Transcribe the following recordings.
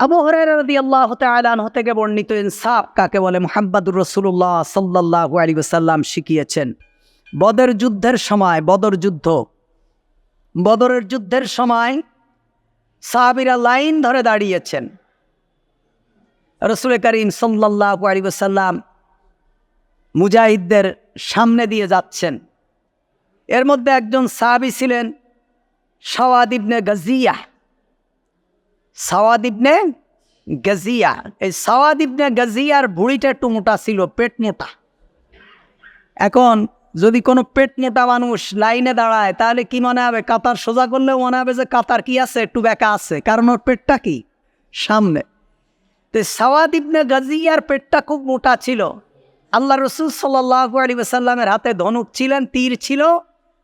আবু হরারদি আল্লাহ তালান থেকে বর্ণিত ইনসাফ কাকে বলে? মোহাম্মদুর রসুল্লাহ সাল্লাহ আলী শিখিয়েছেন, বদর যুদ্ধের সময়, বদর যুদ্ধ। বদরের যুদ্ধের সময় সাহাবিরা লাইন ধরে দাঁড়িয়েছেন। রসুল করিম সাল্লাহ আলী সাল্লাম মুজাহিদদের সামনে দিয়ে যাচ্ছেন। এর মধ্যে একজন সাহাবি ছিলেন সওয়াদ ইবনে গাজিয়া সওয়াদ ইবনে গাজিয়া। এই সওয়াদ ইবনে গাজিয়ার ভুঁড়িটা একটু মোটা ছিল, পেট মোটা। এখন যদি কোনো পেট নেতা মানুষ লাইনে দাঁড়ায়, তাহলে কি মনে হবে? কাতার সোজা করলেও মনে হবে যে কাতার কি আছে? একটু বেকা আছে। কারণ ওর পেটটা কি? সামনে। তো সওয়াদ ইবনে গাজিয়ার পেটটা খুব মোটা ছিল। আল্লাহ রসুল সাল্লাহ সাল্লামের হাতে ধনুক ছিলেন তীর ছিল।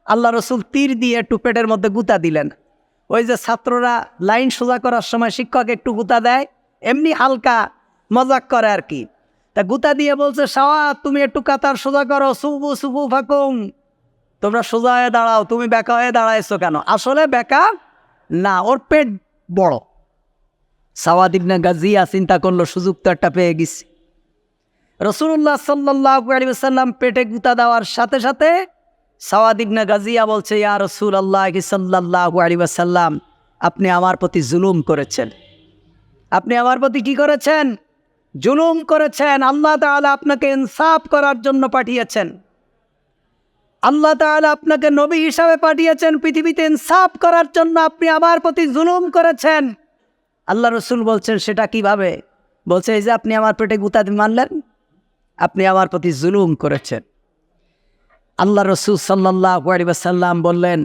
আল্লাহ রসুল তীর দিয়ে একটু পেটের মধ্যে গুতা দিলেন। ওই যে ছাত্ররা লাইন সোজা করার সময় শিক্ষক একটু গুতা দেয়, এমনি হালকা মজাক করে আর কি। তা গুতা দিয়ে বলছে সাওয়া তুমি একটু কাতার সোজা করো, সুবু সুবু, ফাকুম। তোমরা সোজা হয়ে দাঁড়াও, তুমি বেকা হয়ে দাঁড়াইছো কেন? আসলে বেকা না, ওর পেট বড়। সাওয়াদ ইবনে গাজিয়া চিন্তা করল, সুযোগ তো একটা পেয়ে গেছি। রসুল্লাহ সাল্লাহ আলী সাল্লাম পেটে গুতা দেওয়ার সাথে সাথে সাওয়াদ ইবনে গাজিয়া বলছে, ইয়া রসুল আল্লাহ সাল্লাহ আলী সাল্লাম আপনি আমার প্রতি জুলুম করেছেন। আপনি আমার প্রতি কি করেছেন? জুলুম করেছেন। আল্লাহ তাআলা আপনাকে ইনসাফ করার জন্য পাঠিয়েছেন। আল্লাহ তাআলা আপনাকে নবী হিসাবে পাঠিয়েছেন। পৃথিবীতে ইনসাফ করার জন্য আপনি আমার প্রতি জুলুম করেছেন। আল্লাহ রসুল বলছেন, সেটা কীভাবে? বলছে, এই যে আপনি আমার পেটে গুতা মানলেন আপনি আমার প্রতি জুলুম করেছেন। আল্লাহ রসুল সাল্লাহ সাল্লাম বললেন,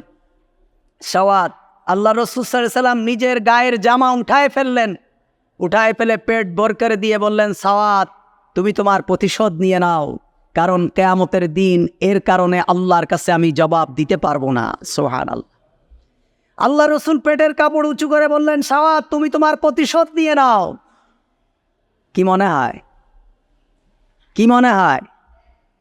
সওয়াদ, আল্লাহ রসুল সাল্লাম নিজের গায়ের জামা উঠায় ফেললেন। উঠায় ফেলে পেট বর করে দিয়ে বললেন, সওয়াদ, তুমি তোমার প্রতিশোধ নিয়ে নাও, কারণ কেয়ামতের দিন এর কারণে আল্লাহর কাছে আমি জবাব দিতে পারব না। সোহান আল্লাহ আল্লাহ রসুল পেটের কাপড় উঁচু করে বললেন, সওয়াদ, তুমি তোমার প্রতিশোধ নিয়ে নাও। কি মনে হয়? কি মনে হয়?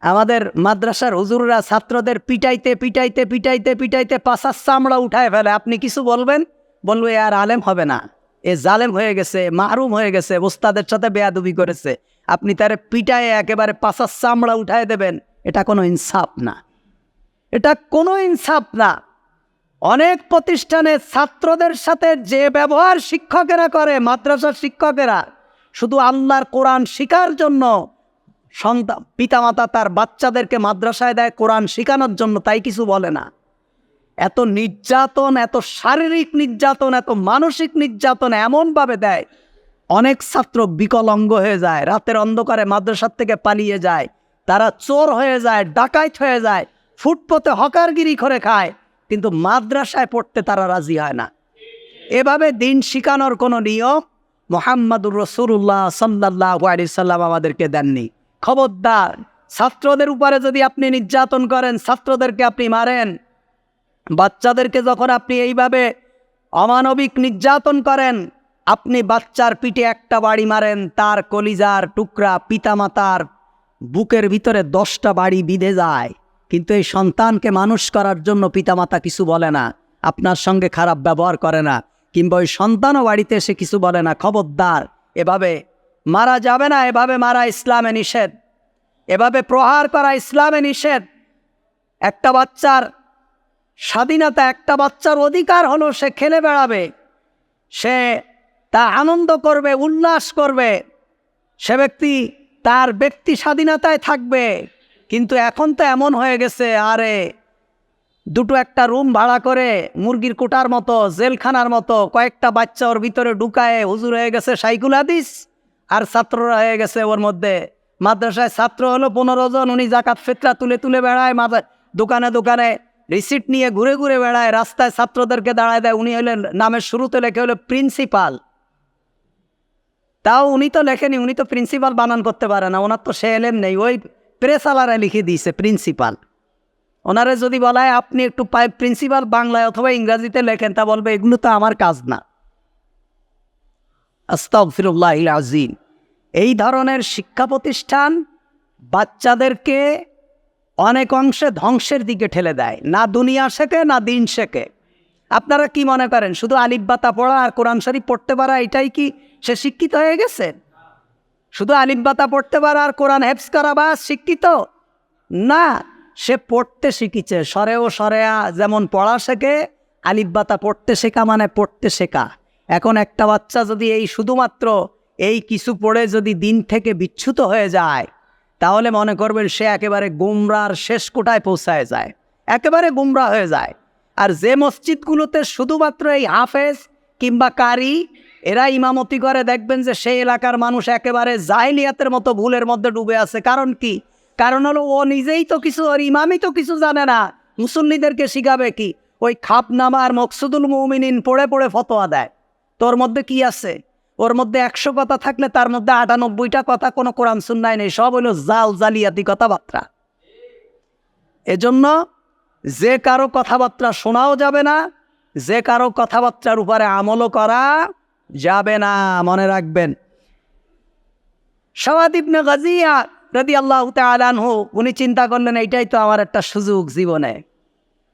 আমাদের মাদ্রাসার হুজুররা ছাত্রদের পিটাইতে পিটাইতে পিটাইতে পিটাইতে পাশার চামড়া উঠায় ফেলে। আপনি কিছু বলবেন? বলবে আর আলেম হবে না। এ জালেম হয়ে গেছে মারুম হয়ে গেছে, ওস্তাদের সাথে বেয়াদুবি করেছে। আপনি তার পিটায়ে একেবারে পাশার চামড়া উঠায় দেবেন। এটা কোনো ইনসাফ না। এটা কোনো ইনসাফ না। অনেক প্রতিষ্ঠানে ছাত্রদের সাথে যে ব্যবহার শিক্ষকেরা করে, মাদ্রাসার শিক্ষকেরা, শুধু আল্লাহর কোরআন শিকার জন্য সন্তান পিতামাতা তার বাচ্চাদেরকে মাদ্রাসায় দেয়, কোরআন শেখানোর জন্য তাই কিছু বলে না। এত নির্যাতন, এত শারীরিক নির্যাতন, এত মানসিক নির্যাতন এমনভাবে দেয়, অনেক ছাত্র বিকলঙ্গ হয়ে যায়, রাতের অন্ধকারে মাদ্রাসার থেকে পালিয়ে যায়, তারা চোর হয়ে যায় ডাকাইত হয়ে যায় ফুটপথে হকারগিরি করে খায়, কিন্তু মাদ্রাসায় পড়তে তারা রাজি হয় না। এভাবে দিন শিখানোর কোনো নিয়ম মোহাম্মদুর রসুল্লাহ সাল্লাহ সাল্লাম আমাদেরকে দেননি। খবরদার। ছাত্রদের উপরে যদি আপনি নির্যাতন করেন, ছাত্রদেরকে আপনি মারেন, বাচ্চাদেরকে যখন আপনি এইভাবে অমানবিক নির্যাতন করেন, আপনি বাচ্চার পিঠে একটা বাড়ি মারেন, তার কলিজার টুকরা পিতামাতার বুকের ভিতরে দশটা বাড়ি বিঁধে যায়। কিন্তু এই সন্তানকে মানুষ করার জন্য পিতামাতা কিছু বলে না, আপনার সঙ্গে খারাপ ব্যবহার করে না, কিংবা ওই সন্তানও বাড়িতে এসে কিছু বলে না। খবরদার, এভাবে মারা যাবে না, এভাবে মারা ইসলামে নিষেধ। এভাবে প্রহার করা ইসলামে নিষেধ। একটা বাচ্চার স্বাধীনতা, একটা বাচ্চার অধিকার হলো সে খেলে বেড়াবে, সে তা আনন্দ করবে, উল্লাস করবে, সে ব্যক্তি তার ব্যক্তি স্বাধীনতায় থাকবে। কিন্তু এখন তো এমন হয়ে গেছে, আরে দুটো একটা রুম ভাড়া করে মুরগির কোটার মতো, জেলখানার মতো, কয়েকটা বাচ্চা ওর ভিতরে ঢুকায় হুজুর হয়ে গেছে, সাইকুল হাদিস। আর ছাত্ররা হয়ে গেছে ওর মধ্যে। মাদ্রাসায় ছাত্র হলো পনেরো জন, উনি জাকাত ফেতরা তুলে তুলে বেড়ায় মাদ্রা দোকানে দোকানে রিসিট নিয়ে ঘুরে ঘুরে বেড়ায়, রাস্তায় ছাত্রদেরকে দাঁড়ায় দেয়। উনি হলেন, নামের শুরুতে লেখে হলো প্রিন্সিপাল তাও উনি তো লেখেনি, উনি তো প্রিন্সিপাল বানান করতে পারে না, ওনার তো সে এলেন নেই। ওই প্রেসালারে লিখে দিয়েছে প্রিন্সিপাল ওনারে যদি বলা হয় আপনি একটু পাই প্রিন্সিপাল বাংলায় অথবা ইংরাজিতে লেখেন, তা বলবে, এগুলো তো আমার কাজ না। আস্তাগফিরুল্লাহ আজিম এই ধরনের শিক্ষা প্রতিষ্ঠান বাচ্চাদেরকে অনেক অংশে ধ্বংসের দিকে ঠেলে দেয়, না দুনিয়া শেখে, না দিন শেখে। আপনারা কি মনে করেন, শুধু আলিফ বাতা পড়া আর কোরআন শরীফ পড়তে পারা এটাই কি সে শিক্ষিত হয়ে গেছে? শুধু আলিফ বাতা পড়তে পারা আর কোরআন হেফস করা বা শিক্ষিত? না, সে পড়তে শিখিছে সরে ও সরেয়া যেমন পড়া শেখে, আলিফ বাতা পড়তে শেখা মানে পড়তে শেখা। এখন একটা বাচ্চা যদি এই শুধুমাত্র এই কিছু পড়ে যদি দিন থেকে বিচ্যুত হয়ে যায়, তাহলে মনে করবেন সে একেবারে গুমরার শেষ কোটায় পৌঁছায় যায়, একেবারে গুমরা হয়ে যায়। আর যে মসজিদগুলোতে শুধুমাত্র এই হাফেজ কিংবা কারি এরা ইমামতি করে, দেখবেন যে সেই এলাকার মানুষ একেবারে জাহিলিয়াতের মতো ভুলের মধ্যে ডুবে আছে। কারণ কি? কারণ হলো ও নিজেই তো কিছু, ওর ইমামই তো কিছু জানে না। মুসল্লিদেরকে শিখাবে কি? ওই খাপনামা আর মকসুদুল মৌমিনিন পড়ে পড়ে ফতোয়া দেয়। তোর মধ্যে কি আছে? ওর মধ্যে একশো কথা থাকলে তার মধ্যে আটানব্বইটা কথা কোনো কোরআন সুন্নায় নেই, সব হলো জাল জালিয়াতি কথাবার্তা। এজন্য যে কারও কথাবার্তা শোনাও যাবে না, যে কারও কথাবার্তার উপরে আমলও করা যাবে না, মনে রাখবেন। সওয়াদ ইবনে গাজিয়া রদি আল্লাহ তালানহু উনি চিন্তা করলেন, এইটাই তো আমার একটা সুযোগ জীবনে।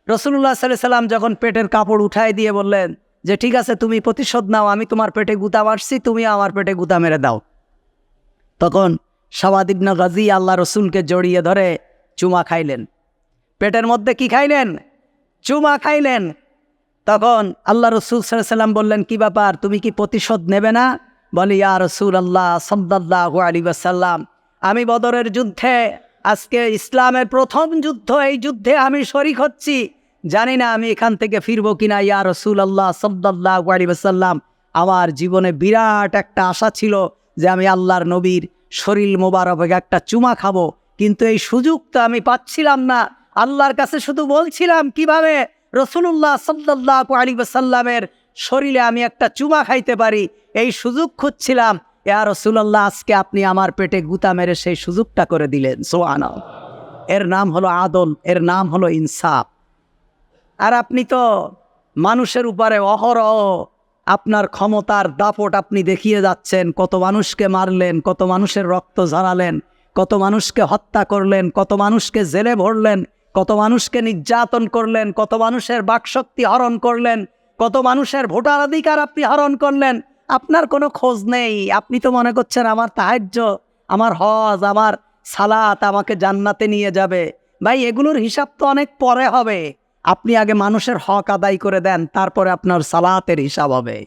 রসুল্লাহ সাল্লাহ সাল্লাম যখন পেটের কাপড় উঠাই দিয়ে বললেন যে, ঠিক আছে, তুমি প্রতিশোধ নাও, আমি তোমার পেটে গুতা মারছি, তুমি আমার পেটে গুতা মেরে দাও। তখন সওয়াদ ইবনে গাজি আল্লাহ রসুলকে জড়িয়ে ধরে চুমা খাইলেন। পেটের মধ্যে কি খাইলেন? চুমা খাইলেন। তখন আল্লাহ রসুল সাল্লাম বললেন, কি ব্যাপার? তুমি কি প্রতিশোধ নেবে না? বলি, ইয়া রসুল আল্লাহ সাল্লাহ আলী সাল্লাম আমি বদরের যুদ্ধে, আজকে ইসলামের প্রথম যুদ্ধ, এই যুদ্ধে আমি শরিক হচ্ছি। জানি না আমি এখান থেকে ফিরবো কিনা, ইয়া রসুল আল্লাহ সাল্লাহ আলী সাল্লাম আমার জীবনে বিরাট একটা আশা ছিল যে আমি আল্লাহর নবীর শরীর মোবারক একটা চুমা খাব। কিন্তু এই সুযোগ তো আমি পাচ্ছিলাম না। আল্লাহর কাছে শুধু বলছিলাম, কীভাবে রসুল্লাহ সাল্লাহ আলী সাল্লামের শরীরে আমি একটা চুমা খাইতে পারি? এই সুযোগ খুঁজছিলাম। ইয়া রসুল্লাহ আজকে আপনি আমার পেটে গুতা মেরে সেই সুযোগটা করে দিলেন। সোয়ানা এর নাম হলো আদল, এর নাম হলো ইনসাফ। আর আপনি তো মানুষের উপরে অহরহ আপনার ক্ষমতার দাপট আপনি দেখিয়ে যাচ্ছেন। কত মানুষকে মারলেন, কত মানুষের রক্ত ঝরালেন, কত মানুষকে হত্যা করলেন, কত মানুষকে জেলে ভরলেন, কত মানুষকে নির্যাতন করলেন, কত মানুষের বাকশক্তি হরণ করলেন, কত মানুষের ভোটার অধিকার আপনি হরণ করলেন। আপনার কোনো খোঁজ নেই। আপনি তো মনে করছেন আমার তাহাজ্য, আমার হজ, আমার সালাত আমাকে জান্নাতে নিয়ে যাবে। ভাই, এগুলোর হিসাব তো অনেক পরে হবে। আপনি আগে মানুষের হক আদায় করে দেন তারপরে আপনার সালাতের হিসাব হবে।